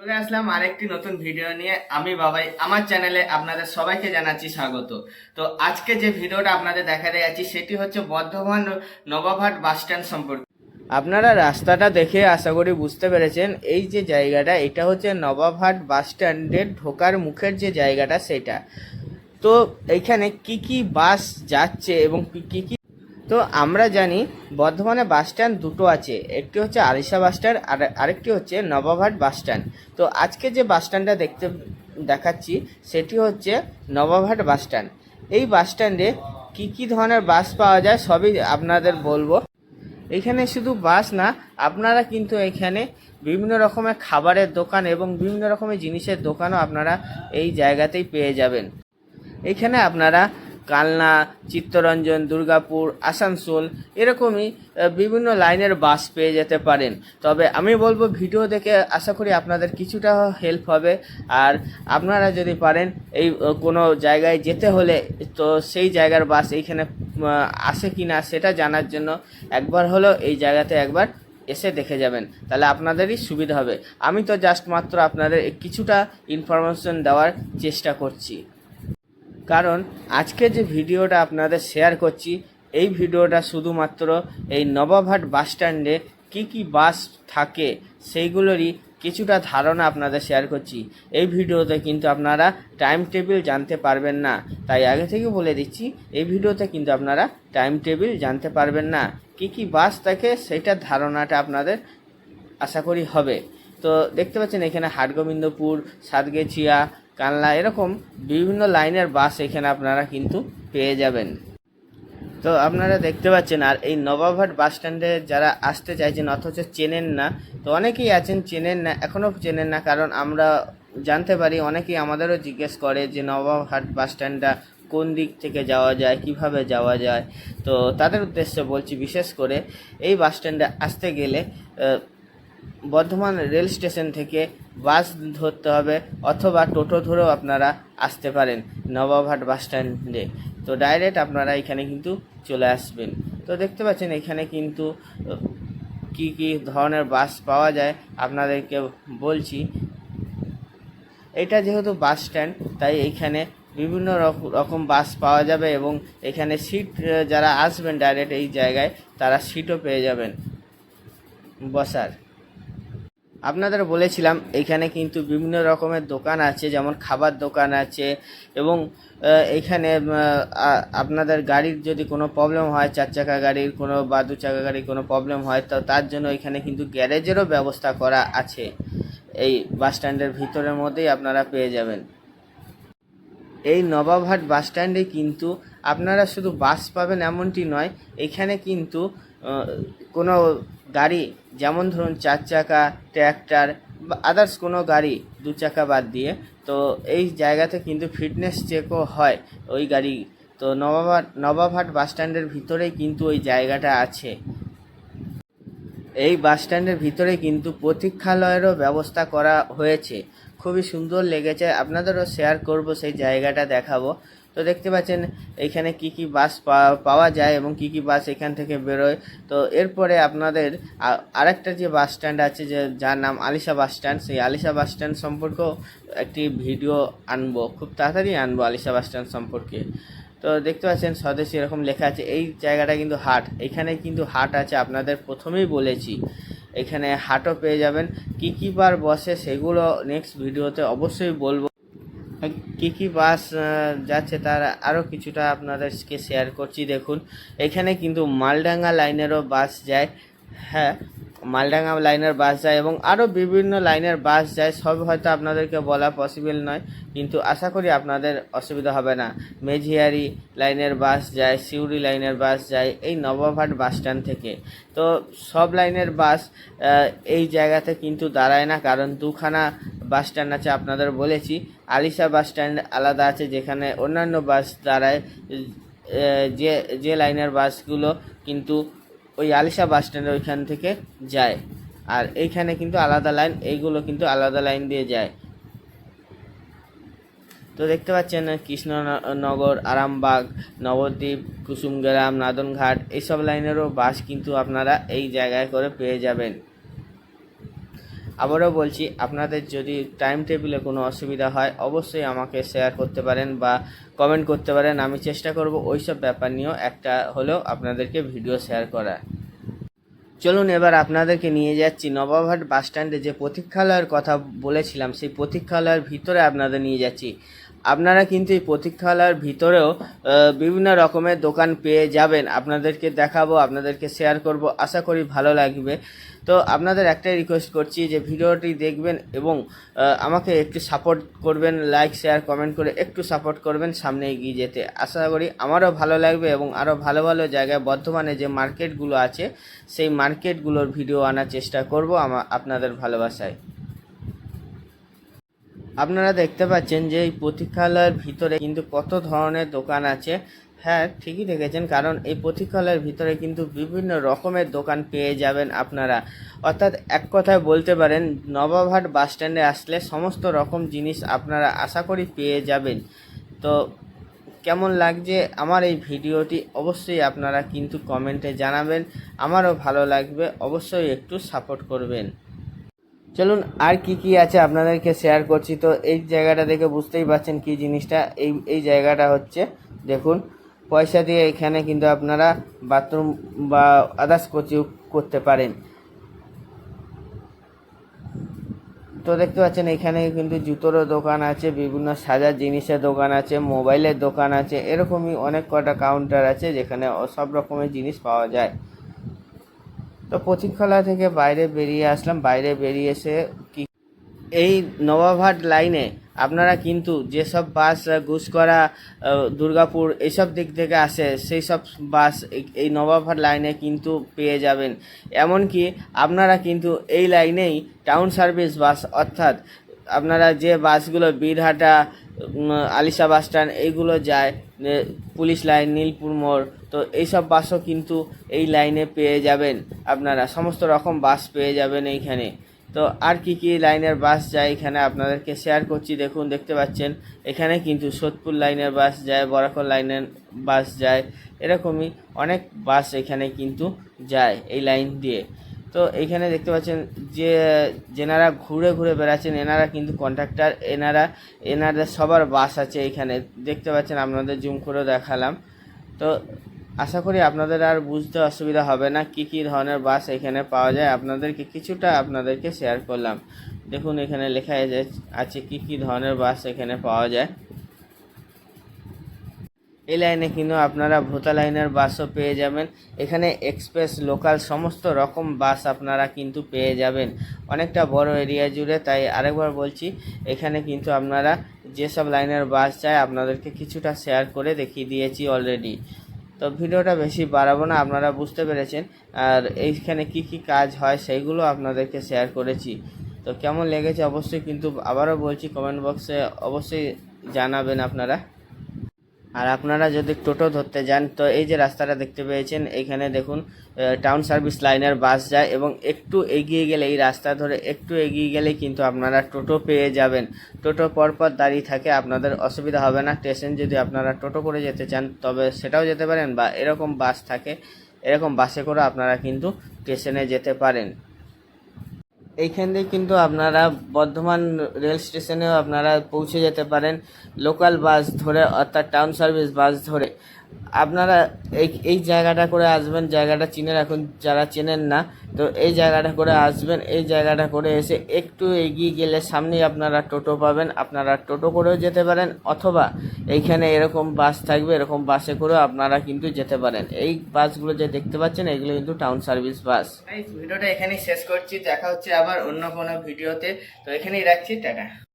চলে আসলাম আরেকটি নতুন ভিডিও নিয়ে। আমি বাবাই, আমার চ্যানেলে আপনাদের সবাইকে জানাচ্ছি স্বাগত। তো আজকে যে ভিডিওটা আপনাদের দেখাতে যাচ্ছি, সেটি হচ্ছে বর্ধমান নবাবহাট বাস স্ট্যান্ড সম্পর্কে। আপনারা রাস্তাটা দেখে আশা করি বুঝতে পেরেছেন, এই যে জায়গাটা, এটা হচ্ছে নবাবহাট বাস স্ট্যান্ডের ঢোকার মুখের যে জায়গাটা, সেটা। তো এইখানে কি কি বাস যাচ্ছে এবং কি কি তো আমরা জানি বর্ধমানে বাস স্ট্যান্ড দুটো আছে, একটি হচ্ছে আরিসা বাস স্ট্যান্ড আর আরেকটি হচ্ছে নবাবহাট বাস স্ট্যান্ড। তো আজকে যে বাস স্ট্যান্ডটা দেখতে দেখাচ্ছি, সেটি হচ্ছে নবাবহাট বাস স্ট্যান্ড। এই বাস স্ট্যান্ডে কী কী ধরনের বাস পাওয়া যায় সবই আপনাদের বলব। এখানে শুধু বাস না, আপনারা কিন্তু এখানে বিভিন্ন রকমের খাবারের দোকান এবং বিভিন্ন রকমের জিনিসের দোকানও আপনারা এই জায়গাতেই পেয়ে যাবেন। এখানে আপনারা কালনা, চিত্তরঞ্জন, দুর্গাপুর, আসানসোল এরকমই বিভিন্ন লাইনের বাস পেয়ে যেতে পারেন। তবে আমি বলব ভিডিও দেখে আশা করি আপনাদের কিছুটা হেল্প হবে। আর আপনারা যদি পারেন এই কোনো জায়গায় যেতে হলে, তো সেই জায়গার বাস এইখানে আসে কি না সেটা জানার জন্য একবার হলেও এই জায়গাতে একবার এসে দেখে যাবেন। তাহলে আপনাদেরই সুবিধা হবে। আমি তো জাস্ট মাত্র আপনাদের কিছুটা ইনফরমেশন দেওয়ার চেষ্টা করছি। কারণ আজকে যে ভিডিওটা আপনাদের শেয়ার করছি, এই ভিডিওটা শুধুমাত্র এই নবাবহাট বাস স্ট্যান্ডে কী কী বাস থাকে, সেইগুলোরই কিছুটা ধারণা আপনাদের শেয়ার করছি। এই ভিডিওতে কিন্তু আপনারা টাইম টেবিল জানতে পারবেন না। তাই আগে থেকে বলে দিচ্ছি, এই ভিডিওতে কিন্তু আপনারা টাইম টেবিল জানতে পারবেন না। কী কী বাস থাকে, সেইটার ধারণাটা আপনাদের আশা করি হবে। তো দেখতে পাচ্ছেন এখানে হাটগোবিন্দপুর, সাতগেছিয়া কানলা এরকম বিভিন্ন লাইনের বাস এখানে আপনারা কিন্তু পেয়ে যাবেন। তো আপনারা দেখতে পাচ্ছেন, আর এই নবাবহাট বাস স্ট্যান্ডে যারা আসতে চাইছেন অথচ চেনেন না, তো অনেকেই আছেন, চেনেন না, এখনও চেনেন না, কারণ আমরা জানতে পারি অনেকেই আমাদেরও জিজ্ঞেস করে যে নবাবহাট বাস স্ট্যান্ডটা কোন দিক থেকে যাওয়া যায়, কীভাবে যাওয়া যায়। তো তাদের উদ্দেশ্যে বলছি বিশেষ করে এই বাস স্ট্যান্ডে আসতে গেলে বর্ধমান রেল স্টেশন থেকে বাস ধরতে হবে অথবা টোটো ধরেও আপনারা আসতে পারেন নবাবহাট বাস স্ট্যান্ডে। তো ডাইরেক্ট আপনারা এখানে কিন্তু চলে আসবেন। তো দেখতে পাচ্ছেন এখানে কিন্তু কি কি ধরনের বাস পাওয়া যায় আপনাদেরকে বলছি। এটা যেহেতু বাস স্ট্যান্ড, তাই এইখানে বিভিন্ন রক- রকম বাস পাওয়া যাবে এবং এখানে সিট যারা আসবেন ডাইরেক্ট এই জায়গায়, তারা সিটও পেয়ে যাবেন। বসার। আপনাদের বলেছিলাম, এখানে কিন্তু বিভিন্ন রকমের দোকান আছে, যেমন খাবার দোকান আছে এবং এখানে আপনাদের গাড়ির যদি কোনো প্রবলেম হয়, চার চাকা গাড়ির কোনো বা দু চাকা গাড়ির কোনো প্রবলেম হয়, তো তার জন্য এখানে কিন্তু গ্যারেজেরও ব্যবস্থা করা আছে। এই বাস স্ট্যান্ডের ভিতরের মধ্যেই আপনারা পেয়ে যাবেন। এই নবাবহাট বাস স্ট্যান্ডে কিন্তু আপনারা শুধু বাস পাবেন এমনটি নয়, এখানে কিন্তু কোনো গাড়ি, যেমন ধরুন চার চাকা ট্র্যাক্টর বা আদার্স কোনো গাড়ি দু চাকা বাদ দিয়ে, তো এই জায়গাতে কিন্তু ফিটনেস চেকও হয় ওই গাড়ি। তো নবাবহাট নবাবহাট বাসস্ট্যান্ডের ভিতরেই কিন্তু ওই জায়গাটা আছে। এই বাসস্ট্যান্ডের ভিতরে কিন্তু প্রতীক্ষালয়েরও ব্যবস্থা করা হয়েছে। খুবই সুন্দর লেগেছে। আপনাদেরও শেয়ার করব সেই জায়গাটা দেখাবো। তো দেখতে পাচ্ছেন এইখানে কি কি বাস পাওয়া যায় এবং কি কি বাস এখান থেকে বেরোয়। তো এরপরে আপনাদের আরেকটা যে বাস স্ট্যান্ড আছে যে যার নাম আলিশা বাস স্ট্যান্ড, সেই আলিশা বাস স্ট্যান্ড সম্পর্কেও একটি ভিডিও আনব, খুব তাড়াতাড়ি আনব আলিশা বাস স্ট্যান্ড সম্পর্কে। তো দেখতে পাচ্ছেন স্বদেশী এরকম লেখা আছে, এই জায়গাটা কিন্তু হাট। এখানে কিন্তু হাট আছে, আপনাদের প্রথমেই বলেছি। এখানে হাটও পেয়ে যাবেন। কি কি বার বসে সেগুলো নেক্সট ভিডিওতে অবশ্যই বলব। কি কি বাস যাচ্ছে তার আরও কিছুটা আপনাদেরকে শেয়ার করছি। দেখুন, এখানে কিন্তু মালডাঙ্গা লাইনেরও বাস যায়। হ্যাঁ মালডাঙ্গা লাইনের বাস যায় এবং আরও বিভিন্ন লাইনের বাস যায় সব হয়তো আপনাদেরকে বলা পসিবল নয়, কিন্তু আশা করি আপনাদের অসুবিধা হবে না। মেঝিয়ারি লাইনের বাস যায়, সিউড়ি লাইনের বাস যায়, এই নবাবহাট বাস স্ট্যান্ড থেকে। তো সব লাইনের বাস এই জায়গাতে কিন্তু দাঁড়ায় না, কারণ দুখানা বাস স্ট্যান্ড আছে আপনাদের বলেছি। আলিশা বাস স্ট্যান্ড আলাদা আছে, যেখানে অন্যান্য বাস দাঁড়ায় যে যে লাইনের বাসগুলো কিন্তু ওই আলিশা বাস স্ট্যান্ডের ওইখান থেকে যায়। আর এইখানে কিন্তু আলাদা লাইন, এইগুলো কিন্তু আলাদা লাইন দিয়ে যায়। তো দেখতে পাচ্ছেন কৃষ্ণনগর, আরামবাগ, নবদ্বীপ, কুসুমগ্রাম, নাদনঘাট, এইসব লাইনেরও বাস কিন্তু আপনারা এই জায়গায় করে পেয়ে যাবেন। আবারও বলছি, আপনাদের যদি টাইম টেবিলে কোনো অসুবিধা হয়, অবশ্যই আমাকে শেয়ার করতে পারেন বা কমেন্ট করতে পারেন। আমি চেষ্টা করব ওই সব ব্যাপার নিয়েও একটা হলেও আপনাদেরকে ভিডিও শেয়ার করার। চলুন এবার আপনাদেরকে নিয়ে যাচ্ছি। নবাবহাট বাস স্ট্যান্ডে যে প্রতীক্ষালয়ের কথা বলেছিলাম, সেই প্রতীক্ষালয়ের ভিতরে আপনাদের নিয়ে যাচ্ছি। আপনারা কিন্তু এই প্রতীক্ষালয়ের ভিতরেও বিভিন্ন রকমের দোকান পেয়ে যাবেন। আপনাদেরকে দেখাবো, আপনাদেরকে শেয়ার করব, আশা করি ভালো লাগবে। তো আপনাদের একটাই রিকোয়েস্ট করছি যে ভিডিওটি দেখবেন এবং আমাকে একটু সাপোর্ট করবেন লাইক শেয়ার কমেন্ট করে একটু সাপোর্ট করবেন সামনে এগিয়ে যেতে। আশা করি আমারও ভালো লাগবে এবং আরও ভালো ভালো জায়গায় বর্ধমানে যে মার্কেটগুলো আছে, সেই মার্কেটগুলোর ভিডিও আনার চেষ্টা করব আমা, আপনাদের ভালোবাসায়। আপনারা দেখতে পাচ্ছেন যে এই প্রতীক্ষালয়ের ভিতরে কিন্তু কত ধরনের দোকান আছে। হ্যাঁ ঠিকই দেখেছেন, কারণ এই প্রতীক্ষালয়ের ভিতরে কিন্তু বিভিন্ন রকমের দোকান পেয়ে যাবেন আপনারা। অর্থাৎ এক কথায় বলতে পারেন, নবাবহাট বাস স্ট্যান্ডে আসলে সমস্ত রকম জিনিস আপনারা আশা করি পেয়ে যাবেন। তো কেমন লাগছে আমার এই ভিডিওটি অবশ্যই আপনারা কিন্তু কমেন্টে জানাবেন। আমারও ভালো লাগবে, অবশ্যই একটু সাপোর্ট করবেন। চলুন আর কি কি আছে আপনাদেরকে শেয়ার করছি। তো এই জায়গাটা দেখে বুঝতেই পারছেন কি জিনিসটা। এই এই জায়গাটা হচ্ছে, দেখুন, পয়সা দিয়ে এখানে কিন্তু আপনারা বাথরুম বা আদার্স কোচিও করতে পারেন। তো দেখতে পাচ্ছেন, এখানে কিন্তু জুতোরও দোকান আছে, বিভিন্ন সাজার জিনিসের দোকান আছে, মোবাইলের দোকান আছে, এরকমই অনেক কটা কাউন্টার আছে যেখানে সব রকমের জিনিস পাওয়া যায়। তো প্রতীক্ষালয় থেকে বাইরে বেরিয়ে আসলাম, বাইরে বেরিয়ে এসে কি এই নবাবহাট লাইনে আপনারা কিন্তু যেসব বাস গুসকরা দুর্গাপুর এইসব দিক থেকে আসে সেই সব বাস এই- নবাবহাট লাইনে কিন্তু পেয়ে যাবেন। এমনকি আপনারা কিন্তু এই লাইনেই টাউন সার্ভিস বাস অর্থাৎ আপনারা যে বাসগুলো বীরহাটা আলিশা বাস স্ট্যান্ড এইগুলো যায় পুলিশ লাইন, নীলপুর মোড়, তো এইসব বাসও কিন্তু এই লাইনে পেয়ে যাবেন আপনারা, সমস্ত রকম বাস পেয়ে যাবেন এইখানে। তো আর কি কি লাইনের বাস যায় এখানে আপনাদেরকে শেয়ার করছি, দেখুন, দেখতে পাচ্ছেন, এখানে কিন্তু সোদপুর লাইনের বাস যায়, বরাকর লাইনের বাস যায়, এরকমই অনেক বাস এখানে কিন্তু যায় এই লাইন দিয়ে। তো এইখানে দেখতে পাচ্ছেন যে, যেনারা ঘুরে ঘুরে বেড়াচ্ছেন, এনারা কিন্তু কন্ট্রাক্টর এনারা, এনাদের সবার বাস আছে এখানে দেখতে পাচ্ছেন, আপনাদের জুম করে দেখালাম। তো আশা করি আপনাদের আর বুঝতে অসুবিধা হবে না কি কি ধরনের বাস এখানে পাওয়া যায়। আপনাদেরকে কিছুটা আপনাদেরকে শেয়ার করলাম। দেখুন, এখানে লেখা আছে কি কি ধরনের বাস এখানে পাওয়া যায়। এই লাইনে কিন্তু আপনারা ভোতা লাইনের বাসও পেয়ে যাবেন। এখানে এক্সপ্রেস লোকাল সমস্ত রকম বাস আপনারা কিন্তু পেয়ে যাবেন। অনেকটা বড় এরিয়া জুড়ে, তাই আরেকবার বলছি, এখানে কিন্তু আপনারা যেসব লাইনের বাস চায় আপনাদেরকে কিছুটা শেয়ার করে দেখিয়ে দিয়েছি অলরেডি তো ভিডিওটা বেশি বাড়াবো না, আপনারা বুঝতে পেরেছেন। আর এইখানে কি কি কাজ হয়, সেইগুলো আপনাদেরকে শেয়ার করেছি। তো কেমন লেগেছে, অবশ্যই কিন্তু আবারও বলছি কমেন্ট বক্সে অবশ্যই জানাবেন আপনারা। আর আপনারা যদি টোটো ধরতে যান, তো এই যে রাস্তাটা দেখতে পেয়েছেন, এখানে দেখুন টাউন সার্ভিস লাইনের বাস যায় এবং একটু এগিয়ে গেলে, এই রাস্তা ধরে একটু এগিয়ে গেলে কিন্তু আপনারা টোটো পেয়ে যাবেন। টোটো পরপর দাঁড়িয়ে থাকে, আপনাদের অসুবিধা হবে না। স্টেশন যদি আপনারা টোটো করে যেতে চান, তবে সেটাও যেতে পারেন বা এরকম বাস থাকে, এরকম বাসে করে আপনারা কিন্তু স্টেশনে যেতে পারেন। এইখান দিয়ে কিন্তু আপনারা বর্ধমান রেল স্টেশনেও আপনারা পৌঁছে যেতে পারেন। লোকাল বাস ধরে অর্থাৎ টাউন সার্ভিস বাস ধরে। আপনারা এই এই জায়গাটা করে আসবেন, জায়গাটা চিনে রাখুন যারা চেনেন না, তো এই জায়গাটা করে আসবেন, এই জায়গাটা করে এসে একটু এগিয়ে গেলে সামনেই আপনারা টোটো পাবেন, আপনারা টোটো করেও যেতে পারেন, অথবা এইখানে এরকম বাস থাকবে, এরকম বাসে করেও আপনারা কিন্তু যেতে পারেন। এই বাসগুলো যে দেখতে পাচ্ছেন, এগুলো কিন্তু টাউন সার্ভিস বাস। ভিডিওটা এখানেই শেষ করছি, দেখা হচ্ছে আবার অন্য কোনো ভিডিওতে। তো এখানেই রাখছি, টাটা।